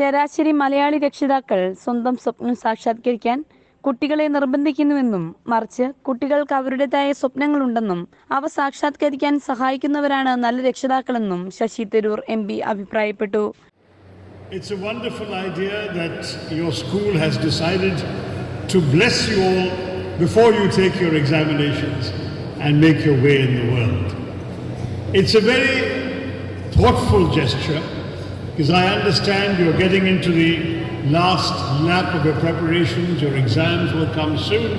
ശരാശരി മലയാളി രക്ഷിതാക്കൾ സ്വന്തം സ്വപ്നം സാക്ഷാത്കരിക്കാൻ കുട്ടികളെ നിർബന്ധിക്കുന്നുവെന്നും മറിച്ച് കുട്ടികൾക്ക് അവരുടേതായ സ്വപ്നങ്ങളുണ്ടെന്നും അവ സാക്ഷാത്കരിക്കാൻ സഹായിക്കുന്നവരാണ് നല്ല രക്ഷിതാക്കളെന്നും ശശി തരൂർ എം പി അഭിപ്രായപ്പെട്ടു It's a wonderful idea that your school has decided to bless you all before you take your examinations and make your way in the world. It's a very thoughtful gesture because I understand you're getting into the last lap of your preparations, your exams will come soon,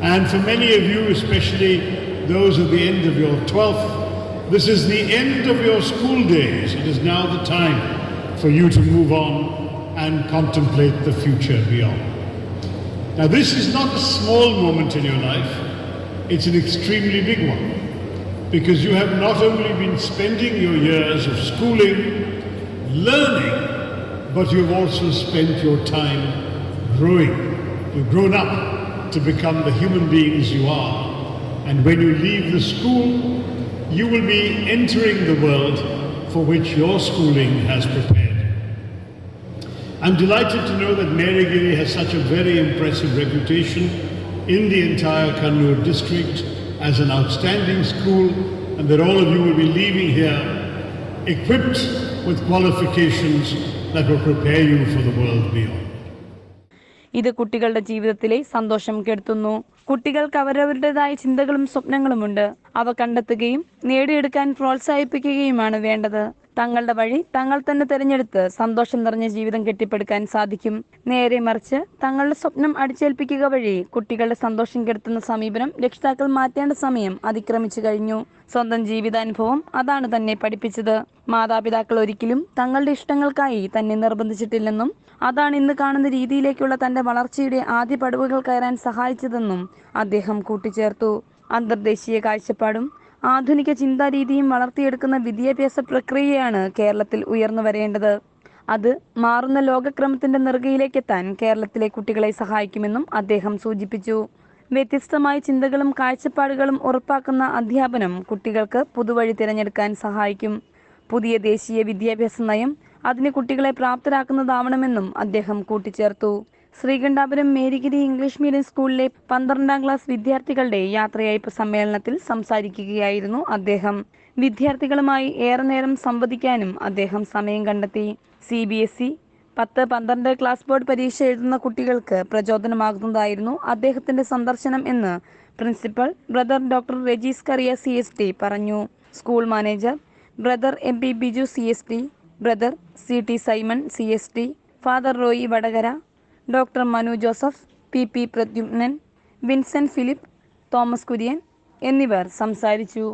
and for many of you, especially those at the end of your 12th, this is the end of your school days. It is now the time for you to move on and contemplate the future beyond. Now, this is not a small moment in your life, it's an extremely big one because you have not only been spending your years of schooling, learning, but you've also spent your time growing. You've grown up to become the human beings you are. And when you leave the school, you will be entering the world for which your schooling has prepared. I'm delighted to know that Marigiri has such a very impressive reputation in the entire Kannur district as an outstanding school, and that all of you will be leaving here equipped with qualifications that will prepare you for the world beyond. ഇത് കുട്ടികളുടെ ജീവിതത്തിലെ സന്തോഷം കെടുത്തുന്നു. കുട്ടികൾക്ക് അവരവരുടേതായ ചിന്തകളും സ്വപ്നങ്ങളുമുണ്ട്. അവ കണ്ടെത്തുകയും നേടിയെടുക്കാൻ പ്രോത്സാഹിപ്പിക്കുകയുമാണ് വേണ്ടത്. തങ്ങളുടെ വഴി തങ്ങൾ തന്നെ തിരഞ്ഞെടുത്ത് സന്തോഷം നിറഞ്ഞ ജീവിതം കെട്ടിപ്പടുക്കാൻ സാധിക്കും. നേരെ മറിച്ച് തങ്ങളുടെ സ്വപ്നം അടിച്ചേൽപ്പിക്കുക വഴി കുട്ടികളുടെ സന്തോഷം കെടുത്തുന്ന സമീപനം രക്ഷിതാക്കൾ മാറ്റേണ്ട സമയം അതിക്രമിച്ചു കഴിഞ്ഞു. സ്വന്തം ജീവിതാനുഭവം അതാണ് തന്നെ പഠിപ്പിച്ചത്. മാതാപിതാക്കൾ ഒരിക്കലും തങ്ങളുടെ ഇഷ്ടങ്ങൾക്കായി തന്നെ നിർബന്ധിച്ചിട്ടില്ലെന്നും അതാണ് ഇന്ന് കാണുന്ന രീതിയിലേക്കുള്ള തന്റെ വളർച്ചയുടെ ആദ്യ പടവുകൾ കയറാൻ സഹായിച്ചതെന്നും അദ്ദേഹം കൂട്ടിച്ചേർത്തു. അന്തർദേശീയ കാഴ്ചപ്പാടും ആധുനിക ചിന്താരീതിയും വളർത്തിയെടുക്കുന്ന വിദ്യാഭ്യാസ പ്രക്രിയയാണ് കേരളത്തിൽ ഉയർന്നു വരേണ്ടത്. അത് മാറുന്ന ലോകക്രമത്തിന്റെ നെറുകയിലേക്കെത്താൻ കേരളത്തിലെ കുട്ടികളെ സഹായിക്കുമെന്നും അദ്ദേഹം സൂചിപ്പിച്ചു. വ്യത്യസ്തമായ ചിന്തകളും കാഴ്ചപ്പാടുകളും ഉറപ്പാക്കുന്ന അധ്യാപനം കുട്ടികൾക്ക് പുതുവഴി തിരഞ്ഞെടുക്കാൻ സഹായിക്കും. പുതിയ ദേശീയ വിദ്യാഭ്യാസ നയം അതിന് കുട്ടികളെ പ്രാപ്തരാക്കുന്നതാവണമെന്നും അദ്ദേഹം കൂട്ടിച്ചേർത്തു. ശ്രീകണ്ഠാപുരം മേരിഗിരി ഇംഗ്ലീഷ് മീഡിയം സ്കൂളിലെ പന്ത്രണ്ടാം ക്ലാസ് വിദ്യാർത്ഥികളുടെ യാത്രയയപ്പ് സമ്മേളനത്തിൽ സംസാരിക്കുകയായിരുന്നു അദ്ദേഹം. വിദ്യാർത്ഥികളുമായി ഏറെ നേരം സംവദിക്കാനും അദ്ദേഹം സമയം കണ്ടെത്തി. സി ബി എസ് ഇ പത്ത് പന്ത്രണ്ട് ക്ലാസ് ബോർഡ് പരീക്ഷ എഴുതുന്ന കുട്ടികൾക്ക് പ്രചോദനമാകുന്നതായിരുന്നു അദ്ദേഹത്തിന്റെ സന്ദർശനം എന്ന് principal brother doctor Rajees Kariya C S T പറഞ്ഞു. School manager brother M P Biju C S T brother C T Simon C S T father Roy Vadakara doctor Manu Joseph P P Pradyumnan Vincent Philip Thomas Kurian എന്നിവർ സംസാരിച്ചു.